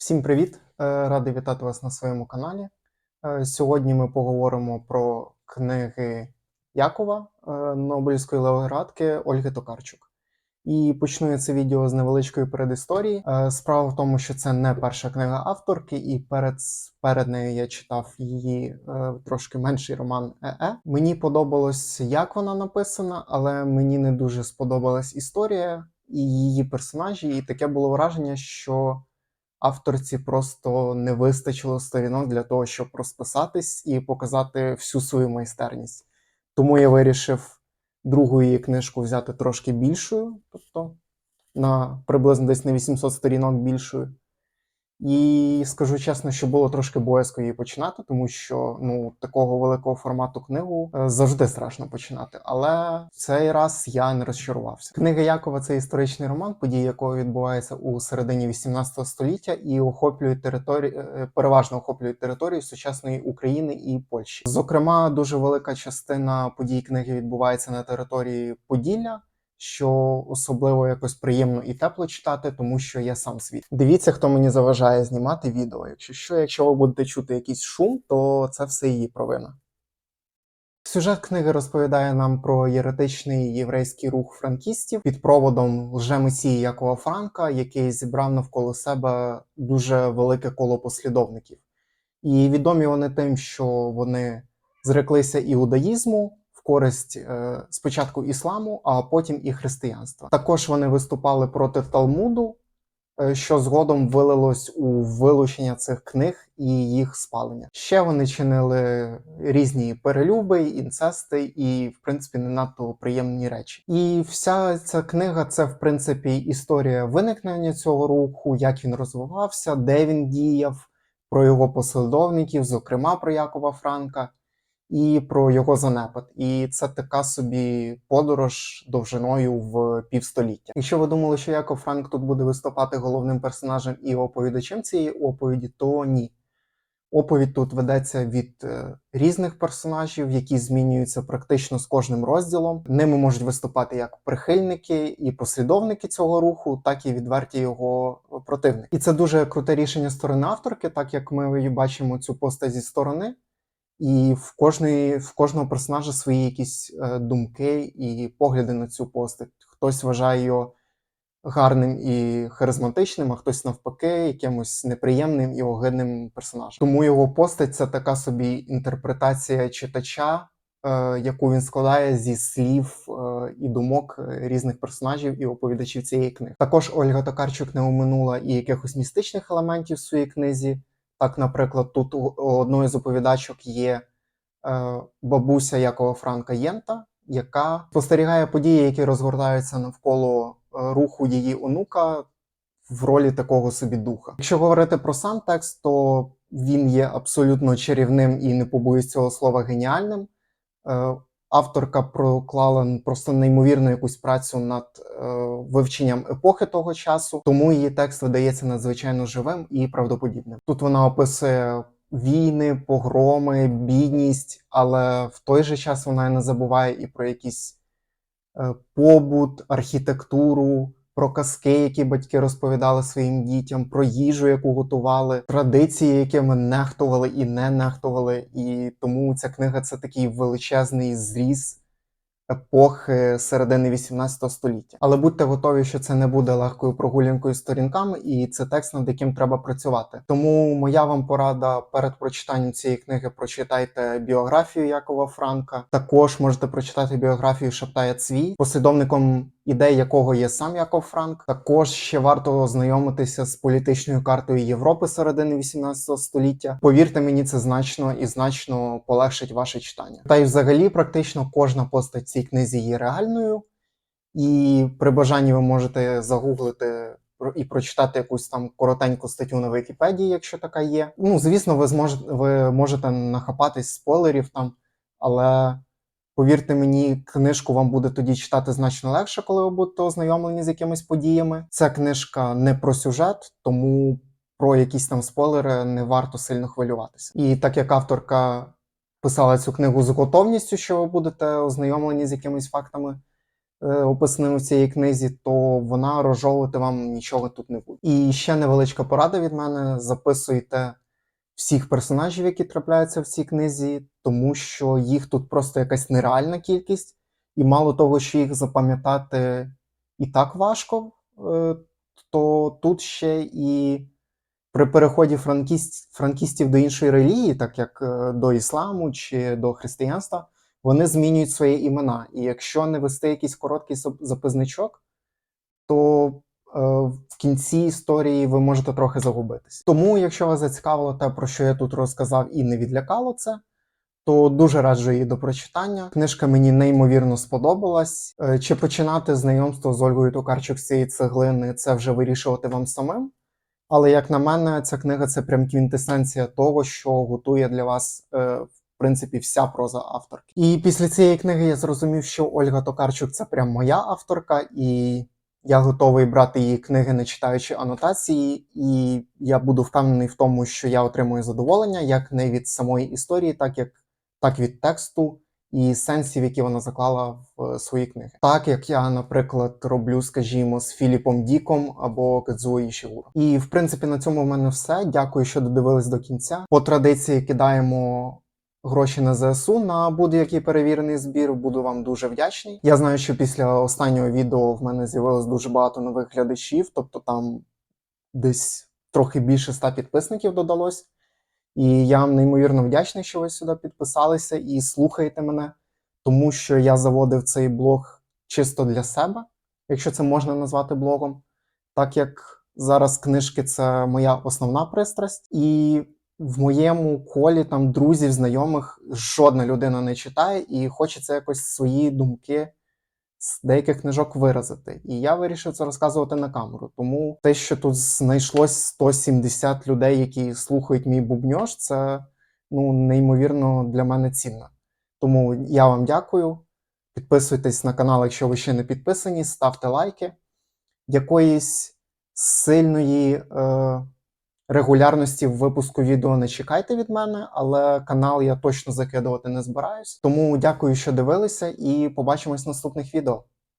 Всім привіт! Е, Радий вітати вас на своєму каналі. Е, Сьогодні ми поговоримо про книги Якова, е, Нобелівської лауреатки Ольги Токарчук. І почну я це відео з невеличкої передісторії. Справа в тому, що це не перша книга авторки, і перед, перед нею я читав її трошки менший роман ЕЕ. Мені подобалось, як вона написана, але мені не дуже сподобалась історія і її персонажі. І таке було враження, що авторці просто не вистачило сторінок для того, щоб розписатись і показати всю свою майстерність. Тому я вирішив другу її книжку взяти трошки більшою, тобто на приблизно десь на 800 сторінок більшою. І скажу чесно, що було трошки боязко її починати, тому що ну такого великого формату книгу е, завжди страшно починати. Але цей раз я не розчарувався. Книга Якова це історичний роман, події якого відбуваються у середині 18 століття і охоплює території, е, переважно охоплюють території сучасної України і Польщі. Зокрема, дуже велика частина подій книги відбувається на території Поділля що особливо якось приємно і тепло читати, тому що я сам світ. Дивіться, хто мені заважає знімати відео. Якщо що, якщо ви будете чути якийсь шум, то це все її провина. Сюжет книги розповідає нам про єретичний єврейський рух франкістів під проводом лжемесії Якова Франка, який зібрав навколо себе дуже велике коло послідовників. І відомі вони тим, що вони зреклися іудаїзму користь е, спочатку ісламу, а потім і християнства. Також вони виступали проти Талмуду, е, що згодом вилилось у вилучення цих книг і їх спалення. Ще вони чинили різні перелюби, інцести і, в принципі, не надто приємні речі. І вся ця книга це, в принципі, історія виникнення цього руху, як він розвивався, де він діяв, про його послідовників, зокрема про Якова Франка і про його занепад. І це така собі подорож довжиною в півстоліття. Якщо ви думали, що Яков Франк тут буде виступати головним персонажем і оповідачем цієї оповіді, то ні. Оповідь тут ведеться від е, різних персонажів, які змінюються практично з кожним розділом. Ними можуть виступати як прихильники і послідовники цього руху, так і відверті його противники. І це дуже круте рішення сторони авторки, так як ми бачимо цю постать зі сторони. І в кожної, в кожного персонажа свої якісь е, думки і погляди на цю постать. Хтось вважає його гарним і харизматичним, а хтось навпаки, якимось неприємним і огидним персонажем. Тому його постать це така собі інтерпретація читача, е, яку він складає зі слів е, і думок різних персонажів і оповідачів цієї книги. Також Ольга Токарчук не оминула і якихось містичних елементів в своїй книзі. Так, наприклад, тут у одної з оповідачок є е, бабуся Якова Франка Єнта, яка спостерігає події, які розгортаються навколо е, руху її онука в ролі такого собі духа. Якщо говорити про сам текст, то він є абсолютно чарівним і не побоюсь цього слова геніальним. Е, Авторка проклала просто неймовірну якусь працю над е, вивченням епохи того часу, тому її текст видається надзвичайно живим і правдоподібним. Тут вона описує війни, погроми, бідність, але в той же час вона не забуває і про якийсь е, побут, архітектуру, про казки, які батьки розповідали своїм дітям, про їжу, яку готували, традиції, якими нехтували і не нехтували. І тому ця книга це такий величезний зріз епохи середини 18 століття. Але будьте готові, що це не буде легкою прогулянкою сторінками, і це текст, над яким треба працювати. Тому моя вам порада перед прочитанням цієї книги прочитайте біографію Якова Франка. Також можете прочитати біографію Шаптая Цвій, послідовником ідей якого є сам Яков Франк. Також ще варто ознайомитися з політичною картою Європи середини 18 століття. Повірте мені, це значно і значно полегшить ваше читання. Та й взагалі, практично кожна постать цій книзі є реальною, і при бажанні ви можете загуглити. І прочитати якусь там коротеньку статтю на Вікіпедії, якщо така є. Ну, звісно, ви зможете ви можете нахапатись спойлерів там, але Повірте мені, книжку вам буде тоді читати значно легше, коли ви будете ознайомлені з якимись подіями. Ця книжка не про сюжет, тому про якісь там спойлери не варто сильно хвилюватися. І так як авторка писала цю книгу з готовністю, що ви будете ознайомлені з якимись фактами, е, описаними в цій книзі, то вона розжовувати вам нічого тут не буде. І ще невеличка порада від мене: записуйте всіх персонажів, які трапляються в цій книзі, тому що їх тут просто якась нереальна кількість, і мало того, що їх запам'ятати і так важко, е, то тут ще і при переході франкіст, франкістів до іншої релігії, так як е, до ісламу чи до християнства, вони змінюють свої імена. І якщо не вести якийсь короткий запизничок, то в кінці історії ви можете трохи загубитись. Тому, якщо вас зацікавило те, про що я тут розказав, і не відлякало це, то дуже раджу її до прочитання. Книжка мені неймовірно сподобалась. Е, Чи починати знайомство з Ольгою Токарчук з цієї цеглини, це вже вирішувати вам самим. Але як на мене, ця книга це прям квінтесенція того, що готує для вас, е, в принципі, вся проза авторки. І після цієї книги я зрозумів, що Ольга Токарчук це прям моя авторка, і я готовий брати її книги, не читаючи анотації, і я буду впевнений в тому, що я отримую задоволення як не від самої історії, так як так від тексту і сенсів, які вона заклала в е, свої книги. Так як я, наприклад, роблю, скажімо, з Філіпом Діком або Кадзуо Ішігуро. І в принципі на цьому в мене все. Дякую, що додивились до кінця. По традиції кидаємо. Гроші на ЗСУ на будь-який перевірений збір, буду вам дуже вдячний. Я знаю, що після останнього відео в мене з'явилось дуже багато нових глядачів, тобто там десь трохи більше ста підписників додалось. І я вам неймовірно вдячний, що ви сюди підписалися і слухаєте мене, тому що я заводив цей блог чисто для себе, якщо це можна назвати блогом, так як зараз книжки це моя основна пристрасть, і в моєму колі там друзів, знайомих жодна людина не читає, і хочеться якось свої думки з деяких книжок виразити. І я вирішив це розказувати на камеру. Тому те, що тут знайшлось 170 людей, які слухають мій бубньош, це ну, неймовірно для мене цінно. Тому я вам дякую. Підписуйтесь на канал, якщо ви ще не підписані, ставте лайки. Якоїсь сильної е, регулярності в випуску відео не чекайте від мене, але канал я точно закидувати не збираюсь. Тому дякую, що дивилися, і побачимось в наступних відео.